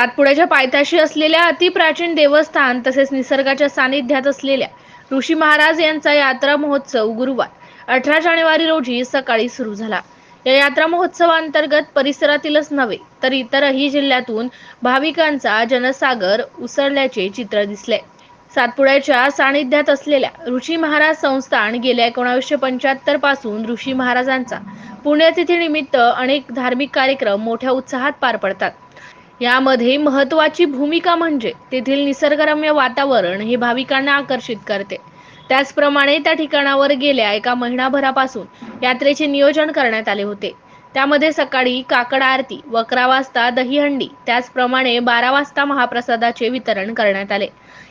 सातपुड्याच्या पायथ्याशी असलेल्या अतिप्राचीन देवस्थान तसेच निसर्गाच्या सानिध्यात असलेल्या ऋषी महाराज यांचा यात्रा महोत्सव गुरुवार अठरा जानेवारी रोजी सकाळी सुरू झाला. या यात्रा महोत्सवांतर्गत परिसरातीलच नव्हे तर इतरही जिल्ह्यातून भाविकांचा जनसागर उसळल्याचे चित्र दिसले. सातपुड्याच्या सानिध्यात असलेल्या ऋषी महाराज संस्थान गेल्या एकोणावीसशे पंच्याहत्तरपासून ऋषी महाराजांचा पुण्यतिथीनिमित्त अनेक धार्मिक कार्यक्रम मोठ्या उत्साहात पार पडतात. यामध्ये महत्वाची भूमिका म्हणजे तेथील निसर्गरम्य वातावरण हे भाविकांना आकर्षित करते. त्याचप्रमाणे त्या ठिकाणावर गेल्या एका महिनाभरापासून यात्रेचे नियोजन करण्यात आले होते. त्यामध्ये सकाळी काकड आरती व अकरा वाजता दहीहंडी त्याचप्रमाणे बारा वाजता महाप्रसादाचे वितरण करण्यात आले.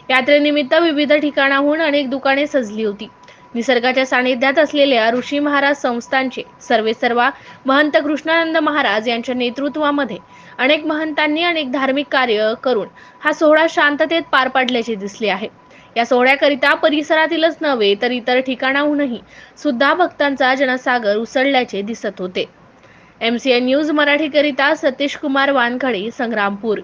यात्रेनिमित्त विविध ठिकाणाहून अनेक दुकाने सजली होती. निसर्गाच्या सानिध्यात असलेल्या ऋषी महाराज संस्थांचे सर्वे सर्वा महंत कृष्णानंद महाराज यांच्या नेतृत्वामध्ये अनेक महंतांनी अनेक धार्मिक कार्य करून हा सोहळा शांततेत पार पाडल्याचे दिसले आहे. या सोहळ्याकरिता परिसरातीलच नव्हे तर इतर ठिकाणाहूनही सुद्धा भक्तांचा जनसागर उसळल्याचे दिसत होते. एम सी एन न्यूज मराठीकरिता सतीश कुमार वानखडे संग्रामपूर.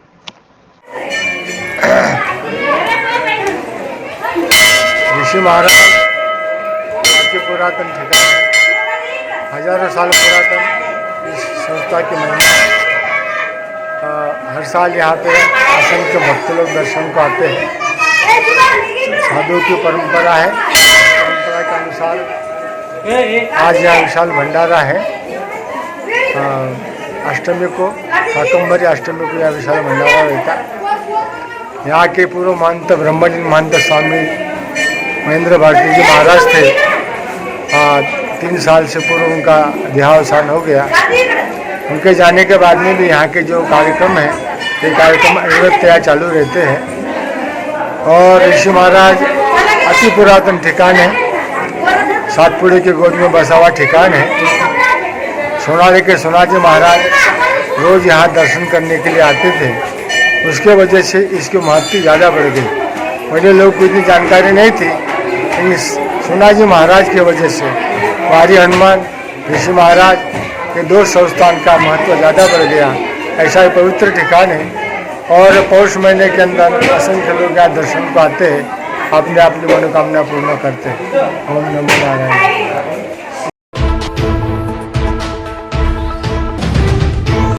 ऋषी महाराज पुरातन ठिकान है। हज़ारों साल पुरातन इस संस्था की महिमा। हर साल यहाँ पे असंख्य भक्त लोग दर्शन को आते हैं। साधु की परंपरा है। परंपरा के अनुसार आज यहाँ विशाल भंडारा है। अष्टमी को शाकंभरी अष्टमी को यहाँ विशाल भंडारा रहता है। यहाँ के पूर्व महंत ब्रह्मलीन महंत स्वामी महेंद्र भारती जी महाराज थे। तीन साल से पूर्व उनका देहावसान हो गया। उनके जाने के बाद में भी यहाँ के जो कार्यक्रम हैं, ये कार्यक्रम अनिरत चालू रहते हैं। और ऋषि महाराज अति पुरातन ठिकान है। सातपुड़े के गोद में बसा हुआ ठिकान है। सोनाली के सोनाजी महाराज रोज यहाँ दर्शन करने के लिए आते थे। उसके वजह से इसकी महत्व ज़्यादा बढ़ गई। पहले लोग को इतनी जानकारी नहीं थी। इस सोनाजी महाराज की वजह से वारी हनुमान, ऋषि महाराज के दो संस्थान का महत्व ज़्यादा बढ़ गया। ऐसा ही पवित्र ठिकान है। और पौष महीने के अंदर असंख्य लोग यहाँ दर्शन आते हैं। अपने अपनी मनोकामना पूर्ण करते हैं। ओम नमो नारायण।